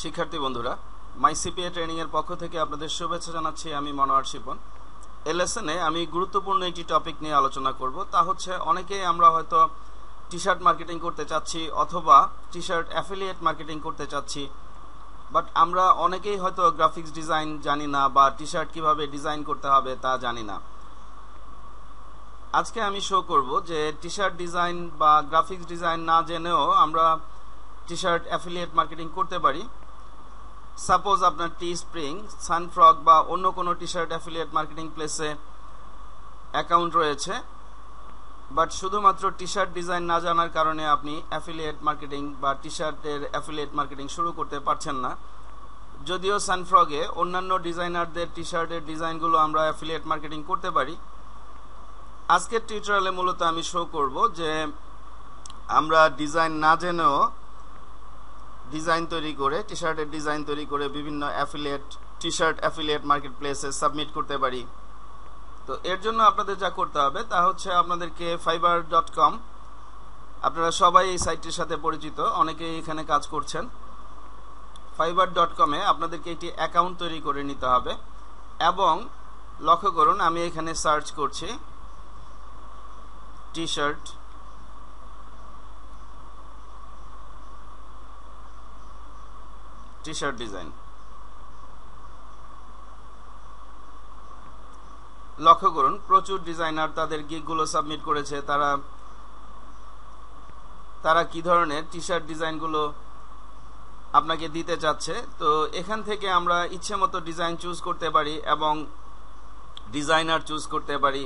শিক্ষার্থী বন্ধুরা, মাইসিপিএ ট্রেনিং এর পক্ষ থেকে আপনাদের শুভেচ্ছা জানাচ্ছি আমি মনোয়ার শিপন। এই লেসনে আমি গুরুত্বপূর্ণ একটি টপিক নিয়ে আলোচনা করব, তা হচ্ছে অনেকেই আমরা হয়তো টি শার্ট মার্কেটিং করতে চাচ্ছি অথবা টি শার্ট অ্যাফিলিয়েট মার্কেটিং করতে চাচ্ছি বাট আমরা অনেকেই হয়তো গ্রাফিক্স ডিজাইন জানি না বা টি শার্ট কীভাবে ডিজাইন করতে হবে তা জানি না। আজকে আমি শো করব যে টি শার্ট ডিজাইন বা গ্রাফিক্স ডিজাইন না জেনেও আমরা টি শার্ট অ্যাফিলিয়েট মার্কেটিং করতে পারি সাপোজ আপনার টি স্প্রিং সানফ্রক বা অন্য কোনো টি শার্ট অ্যাফিলিয়েট মার্কেটিং প্লেসে অ্যাকাউন্ট রয়েছে বাট শুধুমাত্র টি শার্ট ডিজাইন না জানার কারণে আপনি অ্যাফিলিয়েট মার্কেটিং বা টি শার্টের অ্যাফিলিয়েট মার্কেটিং শুরু করতে পারছেন না। যদিও সানফ্রগে অন্যান্য ডিজাইনারদের টি শার্টের ডিজাইনগুলো আমরা অ্যাফিলিয়েট মার্কেটিং করতে পারি। আজকের টিউটোরিয়ালে মূলত আমি শো করব যে আমরা ডিজাইন না জেনেও ডিজাইন তৈরি করে টি শার্টের ডিজাইন তৈরি করে বিভিন্ন affiliate T shirt affiliate market প্লেসে সাবমিট করতে পারি। তো এর জন্য আপনাদের যা করতে হবে তা হচ্ছে আপনাদেরকে ফাইবার ডট কম আপনারা সবাই এই সাইটটির সাথে পরিচিত, অনেকেই এখানে কাজ করছেন। ফাইবার ডট কমে আপনাদেরকে একটি অ্যাকাউন্ট তৈরি করে নিতে হবে এবং লক্ষ্য করুন আমি এখানে সার্চ করছি T shirt T shirt design লক্ষ্য করুন, প্রচুর ডিজাইনার তাদের গিকগুলো সাবমিট করেছে। তারা তারা কি ধরনের টি শার্ট ডিজাইনগুলো আপনাকে দিতে চাচ্ছে? তো এখান থেকে আমরা ইচ্ছে মতো ডিজাইন চুজ করতে পারি এবং ডিজাইনার চুজ করতে পারি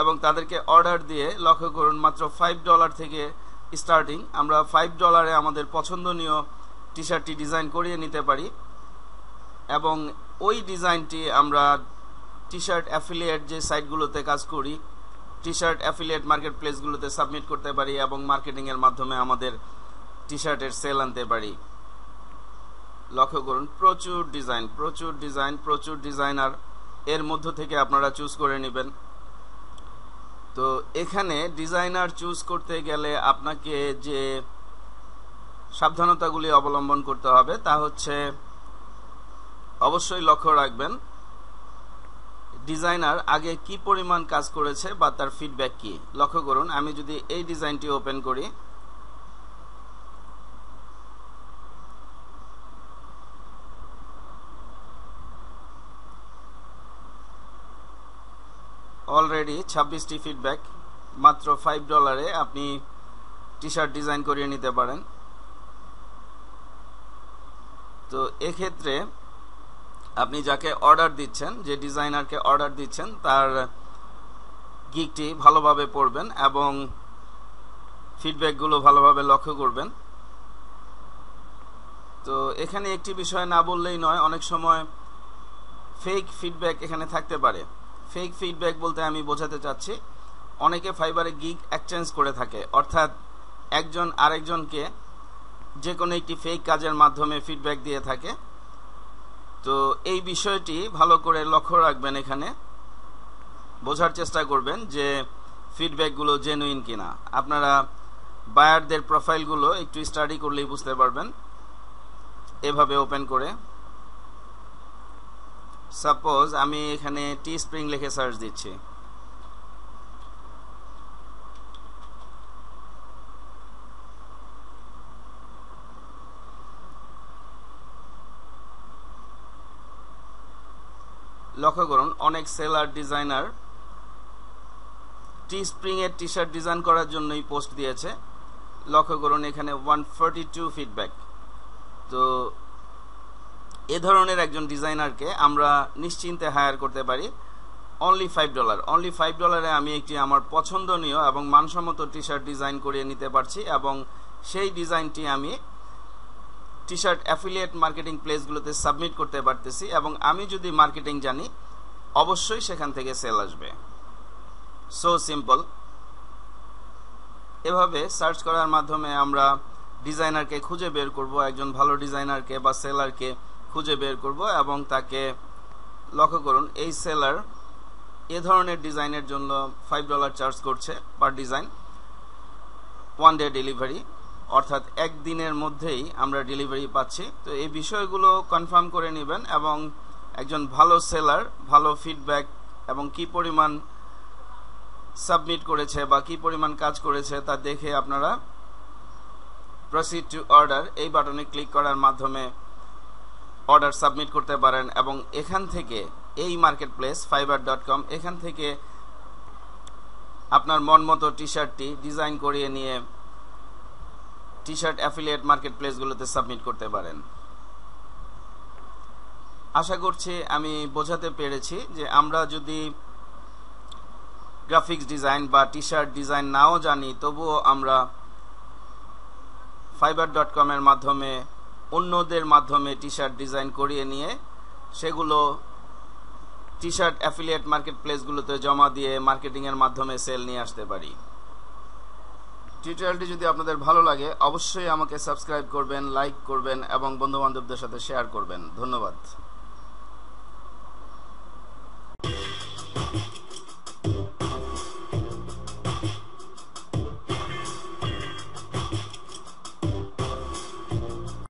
এবং তাদেরকে অর্ডার দিয়ে লক্ষ্য করুন, মাত্র ফাইভ ডলার থেকে স্টার্টিং আমরা ফাইভ ডলারে আমাদের পছন্দনীয় টি শার্টটি ডিজাইন করিয়ে নিতে পারি। এবং ওই ডিজাইনটি আমরা টি শার্ট অ্যাফিলিয়েট যে সাইটগুলোতে কাজ করি টি শার্ট অ্যাফিলিয়েট মার্কেট প্লেসগুলোতে সাবমিট করতে পারি এবং মার্কেটিংয়ের মাধ্যমে আমাদের টি শার্টের সেল আনতে পারি। লক্ষ্য করুন, প্রচুর ডিজাইন প্রচুর ডিজাইন প্রচুর ডিজাইনার এর মধ্য থেকে আপনারা চুজ করে নেবেন। তো এখানে ডিজাইনার চুজ করতে গেলে আপনাকে যে সাবধানতাগুলি অবলম্বন করতে হবে। তা হচ্ছে, অবশ্যই লক্ষ্য রাখবেন, ডিজাইনার আগে কি পরিমাণ কাজ করেছে বা তার ফিডব্যাক কি। লক্ষ্য করুন, আমি যদি এই ডিজাইনটি ওপেন করি অলরেডি ছাব্বিশটি ফিডব্যাক মাত্র ফাইভ ডলারে আপনি টি শার্ট ডিজাইন করিয়ে নিতে পারেন। তো এক্ষেত্রে আপনি যাকে অর্ডার দিচ্ছেন, যে ডিজাইনারকে অর্ডার দিচ্ছেন, তার গিকটি ভালোভাবে পড়বেন এবং ফিডব্যাকগুলো ভালোভাবে লক্ষ্য করবেন। তো এখানে একটি বিষয় না বললেই নয়, অনেক সময় ফেক ফিডব্যাক এখানে থাকতে পারে। ফেক ফিডব্যাক বলতে আমি বোঝাতে চাচ্ছি, অনেকে ফাইবারে গিগ এক্সচেঞ্জ করে থাকে। অর্থাৎ একজন আরেকজনকে যে কোনো একটি ফেক কাজের মাধ্যমে ফিডব্যাক দিয়ে থাকে। তো এই বিষয়টি ভালো করে লক্ষ্য রাখবেন এখানে। বোঝার চেষ্টা করবেন যে ফিডব্যাকগুলো জেনুইন কিনা। আপনারা বায়ারদের প্রোফাইলগুলো একটু স্টাডি করলেই বুঝতে পারবেন। এভাবে ওপেন করে। সাপোজ আমি এখানে টি স্প্রিং লিখে সার্চ দিচ্ছি। লক্ষ্য করুন, অনেক সেলার ডিজাইনার টি স্প্রিং এর টি শার্ট ডিজাইন করার জন্যই পোস্ট দিয়েছে। লক্ষ্য করুন, এখানে ওয়ান ফিডব্যাক তো এ ধরনের একজন ডিজাইনারকে আমরা নিশ্চিন্তে হায়ার করতে পারি। Only five dollar only five ডলারে আমি একটি আমার পছন্দনীয় এবং মানসম্মত টি শার্ট ডিজাইন করিয়ে নিতে পারছি এবং সেই ডিজাইনটি আমি টি শার্ট অ্যাফিলিয়েট মার্কেটিং প্লেসগুলোতে সাবমিট করতে পারতেছি এবং আমি যদি মার্কেটিং জানি, অবশ্যই সেখান থেকে সেল আসবে। সো সিম্পল এভাবে সার্চ করার মাধ্যমে আমরা ডিজাইনারকে খুঁজে বের করব, একজন ভালো ডিজাইনারকে বা সেলারকে খুঁজে বের করব এবং তাকে লক্ষ্য করুন, এই সেলার এ ধরনের ডিজাইনের জন্য ফাইভ ডলার চার্জ করছে per design one day delivery অর্থাৎ একদিনের মধ্যেই আমরা ডেলিভারি পাচ্ছি। তো এই বিষয়গুলো কনফার্ম করে নেবেন এবং একজন ভালো সেলার ভালো ফিডব্যাক এবং কি পরিমাণ সাবমিট করেছে বা কি পরিমাণ কাজ করেছে তা দেখে আপনারা প্রসিড টু অর্ডার এই বাটনে ক্লিক করার মাধ্যমে অর্ডার সাবমিট করতে পারেন এবং এখান থেকে এই market place Fiverr dot com এখান থেকে আপনার মন মতো টি শার্টটি ডিজাইন করিয়ে নিয়ে টি শার্ট অ্যাফিলিয়েট মার্কেট প্লেসগুলোতে সাবমিট করতে পারেন। আশা করছি আমি বোঝাতে পেরেছি যে আমরা যদি গ্রাফিক্স ডিজাইন বা টি শার্ট ডিজাইন নাও জানি, তবুও আমরা ফাইবার ডট কমের মাধ্যমে অন্যদের মাধ্যমে টি শার্ট ডিজাইন করিয়ে নিয়ে সেগুলো টি শার্ট অ্যাফিলিয়েট মার্কেট প্লেসগুলোতে জমা দিয়ে মার্কেটিংয়ের মাধ্যমে সেল নিয়ে আসতে পারি। টিউটোরিয়ালটি যদি আপনাদের ভালো লাগে, অবশ্যই আমাকে সাবস্ক্রাইব করবেন, লাইক করবেন এবং বন্ধুবান্ধবদের সাথে শেয়ার করবেন। ধন্যবাদ।